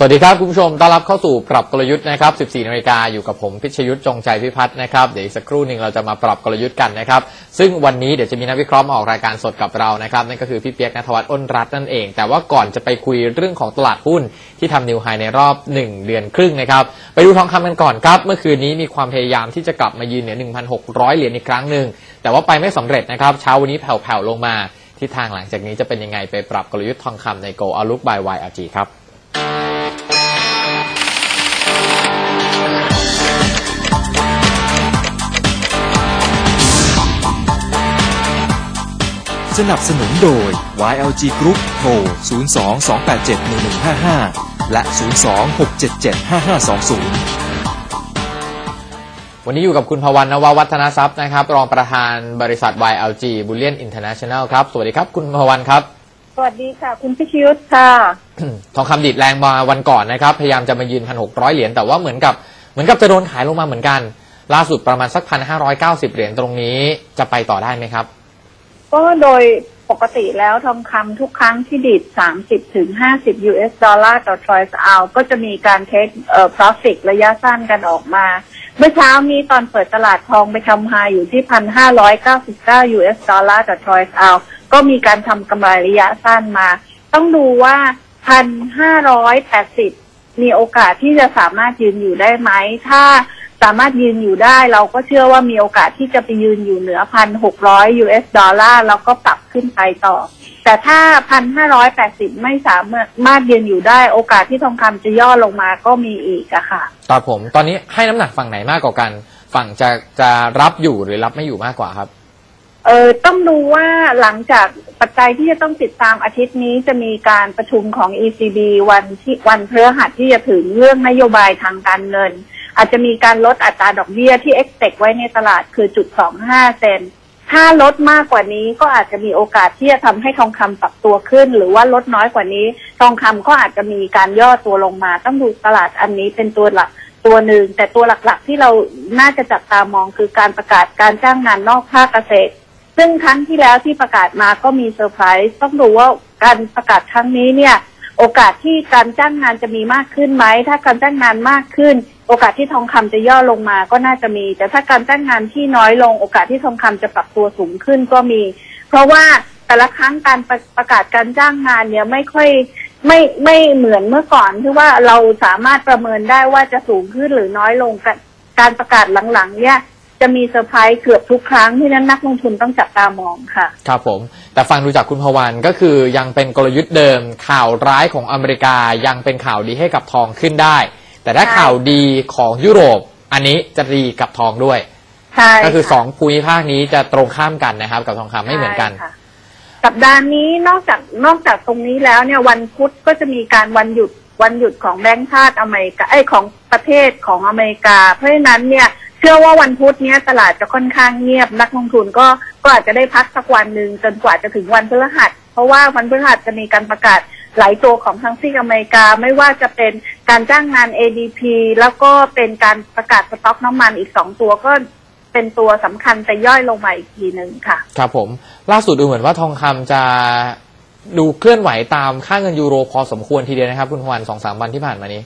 สวัสดีครับ คุณผู้ชมต้อนรับเข้าสู่ปรับกลยุทธ์นะครับ 14นาฬิกาอยู่กับผมพิชยุทธ์จงใจพิพัฒน์นะครับ เดี๋ยวอีกสักครู่หนึ่งเราจะมาปรับกลยุทธ์กันนะครับ ซึ่งวันนี้เดี๋ยวจะมีนักวิเคราะห์มาออกรายการสดกับเรานะครับนั่นก็คือพี่เปียกนทวัฒน์อ้นรัตน์นั่นเอง แต่ว่าก่อนจะไปคุยเรื่องของตลาดหุ้นที่ทำนิวไฮในรอบ 1 เดือนครึ่งนะครับ ไปดูทองคำกันก่อนครับ เมื่อคืนนี้มีความพยายามที่จะกลับมายืนเหนือ 1,600 เหรียญอีกครั้งหนึ่ง แต่ว่าไปไม่สำเร็จนะครับ เช้าวันนี้แผ่วๆลงมาทิศทางหลังจากนี้จะเป็นยังไงไปปรับกลยุทธ์ทองคำใน Go Outlook by YLG ครับ สนับสนุนโดย YLG Group โทร 02-287-1155 และ 02-677-5520วันนี้อยู่กับคุณพวันนววัฒนทรัพย์นะครับ รองประธานบริษัท YLG Bullion International ครับ สวัสดีครับ คุณพวันครับ สวัสดีค่ะ คุณพิชยุทธค่ะ ทองคำดิดแรงมาวันก่อนนะครับ พยายามจะมายืน1,600เหรียญแต่ว่าเหมือนกับเหมือนกับจะโดนขายลงมาเหมือนกัน ล่าสุดประมาณสัก1,590เหรียญตรงนี้จะไปต่อได้ไหมครับ ก็โดยปกติแล้วทองคำทุกครั้งที่ดิด 30 ถึง 50 US ดอลลาร์ต่อทรอยส์เอาก็จะมีการเทคเอ่อ profit ระยะสั้นกันออกมา เมื่อเช้านี้ตอนเปิดตลาดทองไปทำไฮอยู่ที่ 1,599 US ดอลลาร์ต่อทรอยส์เอาก็มีการทำกำไรระยะสั้นมา ต้องดูว่า 1,580 มีโอกาสที่จะสามารถยืนอยู่ได้ไหม ถ้า สามารถยืนอยู่ได้ เราก็เชื่อว่ามีโอกาสที่จะไปยืนอยู่เหนือ1,600 US ดอลลาร์แล้วก็ปรับขึ้นไปต่อ แต่ถ้า1,580ไม่สามารถยืนอยู่ได้ โอกาสที่ทองคำจะย่อลงมาก็มีอีกอะค่ะครับผม ตอนนี้ให้น้ำหนักฝั่งไหนมากกว่ากัน ฝั่งจะจะรับอยู่หรือรับไม่อยู่มากกว่าครับเออต้องดูว่าหลังจากปัจจัยที่จะต้องติดตามอาทิตย์นี้จะมีการประชุมของ ECB วันที่วันพฤหัสที่จะถึงเรื่องนโยบายทางการเงิน อาจจะมีการลดอัตราดอกเบี้ยที่ expect ไว้ในตลาดคือจุดสองห้าเซนถ้าลดมากกว่านี้ก็อาจจะมีโอกาสที่จะทำให้ทองคำปรับตัวขึ้น หรือว่าลดน้อยกว่านี้ ทองคำก็อาจจะมีการย่อตัวลงมา ต้องดูตลาดอันนี้เป็นตัวหลักตัวหนึ่ง แต่ตัวหลักๆ ที่เราน่าจะจับตามองคือการประกาศการจ้างงานนอกภาคเกษตร ซึ่งครั้งที่แล้วที่ประกาศมาก็มีเซอร์ไพรส์ต้องดูว่าการประกาศครั้งนี้เนี่ย โอกาสที่การจ้างงานจะมีมากขึ้นไหม ถ้าการจ้างงานมากขึ้น โอกาสที่ทองคำจะย่อลงมาก็น่าจะมี แต่ถ้าการจ้างงานที่น้อยลง โอกาสที่ทองคำจะปรับตัวสูงขึ้นก็มี เพราะว่าแต่ละครั้งการประประกาศการจ้างงานเนี่ยไม่ค่อยไม่ไม่เหมือนเมื่อก่อนที่ว่าเราสามารถประเมินได้ว่าจะสูงขึ้นหรือน้อยลงการการประกาศหลังๆ เนี่ย จะมีเซอร์ไพรส์เกือบทุกครั้งที่นั้นนักลงทุนต้องจับตามองค่ะ ครับผม แต่ฟังดูจากคุณพวันก็คือยังเป็นกลยุทธ์เดิม ข่าวร้ายของอเมริกายังเป็นข่าวดีให้กับทองขึ้นได้ แต่ถ้าใช่ข่าวดีของยุโรป อันนี้จะดีกับทองด้วยใช่ก็คือค่ะสองภูมิภาคนี้จะตรงข้ามกันนะครับ กับทองคำไม่เหมือนกันใช่ค่ะสัปดาห์นี้นอกจากนอกจากตรงนี้แล้วเนี่ยวันพุธก็จะมีการวันหยุดวันหยุดของแบงก์ชาติอเมริกาไอยของประเทศของอเมริกา เพราะฉะนั้นเนี่ย เชื่อว่าวันพุธนี้ตลาดจะค่อนข้างเงียบ นักลงทุนก็ก็อาจจะได้พักสักวันหนึ่งจนกว่าจะถึงวันพฤหัส เพราะว่าวันพฤหัสจะมีการประกาศหลายตัวของทั้งซีกอเมริกาไม่ว่าจะเป็นการจ้างงาน ADP แล้วก็เป็นการประกาศสต็อกน้ำมันอีกสองตัวก็เป็นตัวสำคัญแต่ย่อยลงมาอีกทีหนึ่งค่ะ ครับผม ล่าสุดดูเหมือนว่าทองคำจะดูเคลื่อนไหวตามค่าเงินยูโรพอสมควรทีเดียวนะครับ คุณพวันสองสามวันที่ผ่านมานี้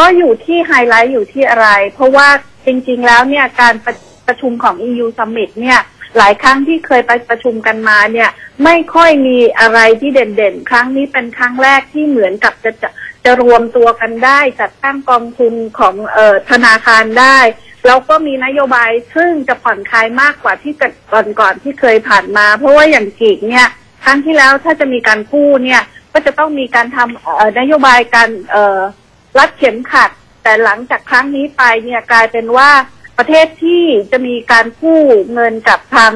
ก็อยู่ที่ไฮไลท์อยู่ที่อะไร เพราะว่าจริง ๆ แล้วเนี่ยการประประชุมของ EU Summit เนี่ยหลายครั้งที่เคยไปประชุมกันมาเนี่ย ไม่ค่อยมีอะไรที่เด่นๆ ครั้งนี้เป็นครั้งแรกที่เหมือนกับจะจะจะรวมตัวกันได้ จัดตั้งกองทุนของเอ่อธนาคารได้ แล้วก็มีนโยบายซึ่งจะผ่อนคลายมากกว่าที่ก่อนๆที่เคยผ่านมา เพราะว่าอย่างกีกเนี่ยครั้งที่แล้วถ้าจะมีการกู้เนี่ย ก็จะต้องมีการทำเอ่อนโยบายการเอ่อ รัดเข็มขัด แต่หลังจากครั้งนี้ไปเนี่ยกลายเป็นว่าประเทศที่จะมีการกู้เงินกับทาง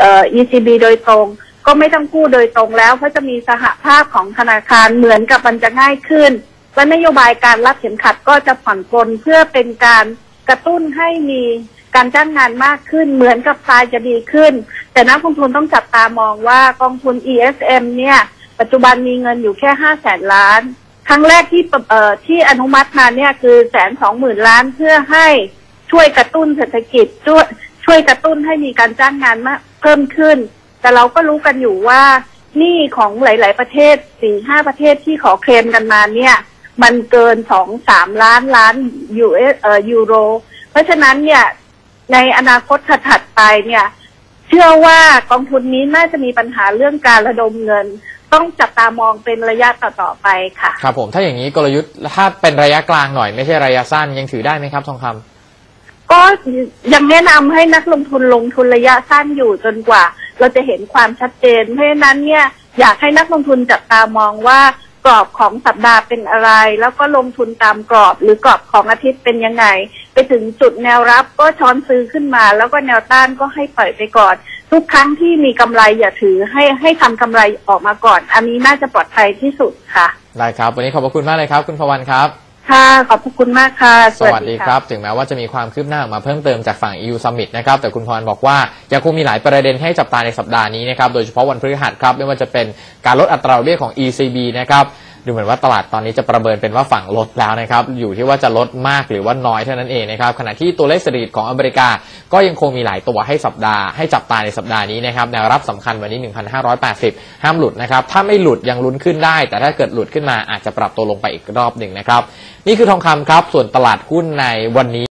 เอ่อ ECB โดยตรง ก็ไม่ต้องกู้โดยตรงแล้ว เพราะจะมีสหภาพของธนาคารเหมือนกับมันจะง่ายขึ้น และนโยบายการรัดเข็มขัดก็จะผ่อนปลนเพื่อเป็นการกระตุ้นให้มีการจ้างงานมากขึ้นเหมือนกับทรายจะดีขึ้น แต่นักลงทุนต้องจับตามองว่ากองทุน ESM เนี่ย ปัจจุบันมีเงินอยู่แค่ห้าแสนล้าน ครั้งแรกที่เอ่อที่อนุมัติมาเนี่ยคือแสนสองหมื่นล้านเพื่อให้ช่วยกระตุ้นเศรษฐกิจช่วยช่วยกระตุ้นให้มีการจ้างงานมากเพิ่มขึ้น แต่เราก็รู้กันอยู่ว่าหนี้ของหลาย ๆ ประเทศสี่ห้าประเทศที่ขอเคลมกันมาเนี่ย มันเกินสองสามล้านล้านยูเอเอ่อยูโร เพราะฉะนั้นเนี่ยในอนาคตถัดไปเนี่ย เชื่อว่ากองทุนนี้น่าจะมีปัญหาเรื่องการระดมเงิน ต้องจับตามองเป็นระยะต่อๆไปค่ะ ครับผมถ้าอย่างนี้กลยุทธ์ถ้าเป็นระยะกลางหน่อยไม่ใช่ระยะสั้นยังถือได้ไหมครับทองคำก็ยังแนะนำให้นักลงทุนลงทุนระยะสั้นอยู่จนกว่า เราจะเห็นความชัดเจน เพราะฉะนั้นเนี่ยอยากให้นักลงทุนจับตามองว่ากรอบของสัปดาห์เป็นอะไร แล้วก็ลงทุนตามกรอบ หรือกรอบของอาทิตย์เป็นยังไง ไปถึงจุดแนวรับก็ช้อนซื้อขึ้นมา แล้วก็แนวต้านก็ให้ปล่อยไปก่อน ทุกครั้งที่มีกำไรอย่าถือให้ให้ทำกำไรออกมาก่อน อันนี้น่าจะปลอดภัยที่สุดค่ะได้ครับ วันนี้ขอบพระคุณมากเลยครับ คุณพวันครับ ค่ะ ขอบพระคุณมากค่ะ สวัสดีครับ ถึงแม้ว่าจะมีความคืบหน้าออกมาเพิ่มเติมจากฝั่ง EU Summit นะครับ แต่คุณพรบอกว่ายังคงมีหลายประเด็นให้จับตาในสัปดาห์นี้นะครับ โดยเฉพาะวันพฤหัสครับ ไม่ว่าจะเป็นการลดอัตราดอกเบี้ยของ ECB นะครับ ดูเหมือนว่าตลาดตอนนี้จะประเมินเป็นว่าฝั่งลดแล้วนะครับ อยู่ที่ว่าจะลดมากหรือว่าน้อยเท่านั้นเองนะครับ ขณะที่ตัวเลขเศรษฐกิจของอเมริกา ก็ยังคงมีหลายตัวให้สัปดาห์ให้จับตาในสัปดาห์นี้นะครับ แนวรับสำคัญวันนี้ 1,580 ห้ามหลุดนะครับ ถ้าไม่หลุดยังลุ้นขึ้นได้ แต่ถ้าเกิดหลุดขึ้นมาอาจจะปรับตัวลงไปอีกรอบหนึ่งนะครับ นี่คือทองคำครับ ส่วนตลาดหุ้นในวันนี้